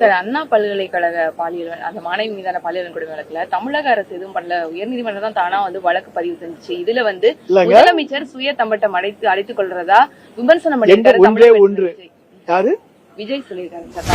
Sir அண்ணா பல்கலைக்கழக பாலியல் அந்த மாணவி மீதான பாலியல் கொடுமை வழக்குல தமிழக அரசு எதுவும் பண்ணல. உயர்நீதிமன்றம் தான் தானா வந்து வழக்கு பதிவு செஞ்சுச்சு. இதுல வந்து முதலமைச்சர் சுய தம்பட்டம் அடைத்து அடைத்துக் கொள்றதா விமர்சனம் ஒன்றே. யாரு? விஜய் சொல்லியிருக்காரு சார்.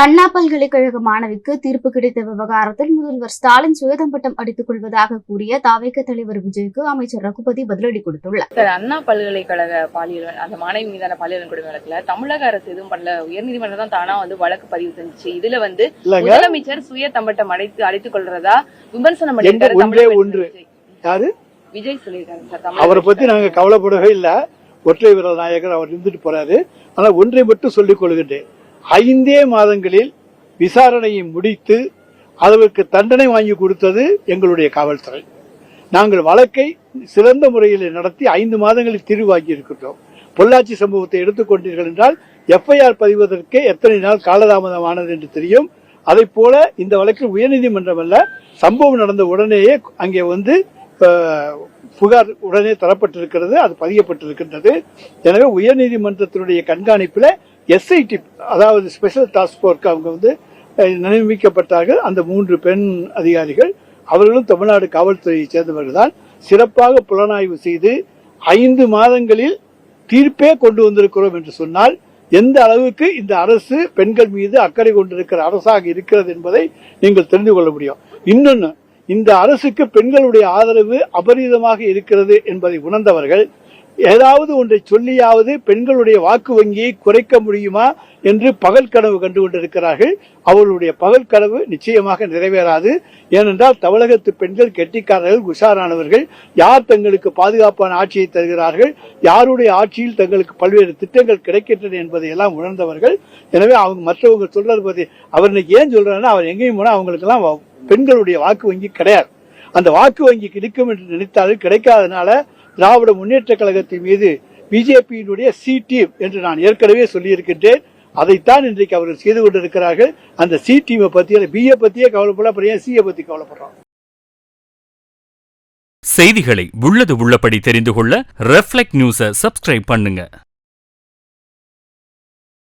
அண்ணா பல்கலைக்கழக மாணவிக்கு தீர்ப்பு கிடைத்த விவகாரத்தில் முதல்வர் ஸ்டாலின் சுயதம்பட்டம் அடித்துக் கொள்வதாக கூறிய தாவேக தலைவர் விஜய்க்கு அமைச்சர் ரகுபதி பதிலடி கொடுத்துள்ளார். அண்ணா பல்கலைக்கழக பாலியல் அந்த மாணவி மீதான பாலியல் கொடுமை வழக்குல தமிழக அரசு எதுவும் பண்ணல. உயர்நீதிமன்றம் தான் தானா வந்து வழக்கு பதிவு செஞ்சுச்சு. இதுல வந்து முதலமைச்சர் சுய தம்பட்டம் அடைத்து அடைத்துக் கொள்றதா விமர்சனம் பண்ணிருக்காரு. விஜய். யாரு? விஜய் சொல்லியிருக்காரு அவரை பத்தி. நாங்க கவலைப்படவே இல்ல. ஒற்றை வீரர் நாயகர் அவர் இருந்துட்டு போறாரு. ஆனா ஒன்றை மட்டும் சொல்லிக் கொள்கின்றேன். ஐந்தே மாதங்களில் விசாரணையை முடித்து அதற்கு தண்டனை வாங்கி கொடுத்தது எங்களுடைய காவல்துறை. நாங்கள் வழக்கை சிறந்த முறையில் நடத்தி ஐந்து மாதங்களில் தீர்வாக்கி இருக்கின்றோம் பொள்ளாச்சி சம்பவத்தை எடுத்துக்கொண்டீர்கள் என்றால் எஃப்ஐஆர் பதிவதற்கே எத்தனை நாள் காலதாமதமானது என்று தெரியும். அதை போல இந்த வழக்கில் உயர்நீதிமன்றம் அல்ல சம்பவம் நடந்த உடனேயே அங்கே வந்து புகார் உடனே தரப்பட்டிருக்கிறது அது பதியப்பட்டிருக்கின்றது. எனவே உயர்நீதிமன்றத்தினுடைய கண்காணிப்பில் எஸ்ஐடி அதாவது ஸ்பெஷல் டாஸ்க் ஃபோர்ஸ் அவங்க வந்து நியமிக்கப்பட்டார்கள். அந்த மூன்று பெண் அதிகாரிகள் அவர்களும் தமிழ்நாடு காவல்துறையைச் சேர்ந்தவர்கள் தான். சிறப்பாக புலனாய்வு செய்து ஐந்து மாதங்களில் தீர்ப்பே கொண்டு வந்திருக்கிறோம் என்று சொன்னால் எந்த அளவுக்கு இந்த அரசு பெண்கள் மீது அக்கறை கொண்டிருக்கிற அரசாக இருக்கிறது என்பதை நீங்கள் தெரிந்து கொள்ள முடியும். இன்னொன்று இந்த அரசுக்கு பெண்களுடைய ஆதரவு அபரிதமாக இருக்கிறது என்பதை உணர்ந்தவர்கள் ஏதாவது ஒன்றை சொல்லியாவது பெண்களுடைய வாக்கு வங்கியை குறைக்க முடியுமா என்று பகல் கனவு கண்டு கொண்டிருக்கிறார்கள். அவர்களுடைய பகல் கனவு நிச்சயமாக நிறைவேறாது. ஏனென்றால் தமிழகத்து பெண்கள் கெட்டிக்காரர்கள் உஷாரானவர்கள் யார் தங்களுக்கு பாதுகாப்பான ஆட்சியை தருகிறார்கள்? யாருடைய ஆட்சியில் தங்களுக்கு பல்வேறு திட்டங்கள் கிடைக்கின்றன என்பதை எல்லாம் உணர்ந்தவர்கள். எனவே அவங்க மற்றவங்க சொல்றது பத்தி அவர் இன்னைக்கு ஏன் சொல்றாருன்னா அவர் எங்கேயும் போனா அவங்களுக்கெல்லாம் பெண்களுடைய வாக்கு வங்கி கிடையாது. அந்த வாக்கு வங்கி கிடைக்கும் என்று நினைத்தாலும் கிடைக்காதனால திராவிட முன்னேற்ற கழகத்தின் மீது பிஜேபியினுடைய சி டீம் என்று நான் ஏற்கனவே சொல்லியிருக்கின்றேன். அதைத்தான் இன்றைக்கு அவர்கள் செய்து கொண்டிருக்கிறார்கள். அந்த சி டீமை பத்தி பிஏ பத்தியே கவலைப்பட அப்புறம் ஏன் சிஏ பத்தி கவலைப்படுறோம்? செய்திகளை உள்ளது உள்ளபடி தெரிந்து கொள்ள ரெஃப்ளெக்ட் நியூஸை சப்ஸ்கிரைப் பண்ணுங்க.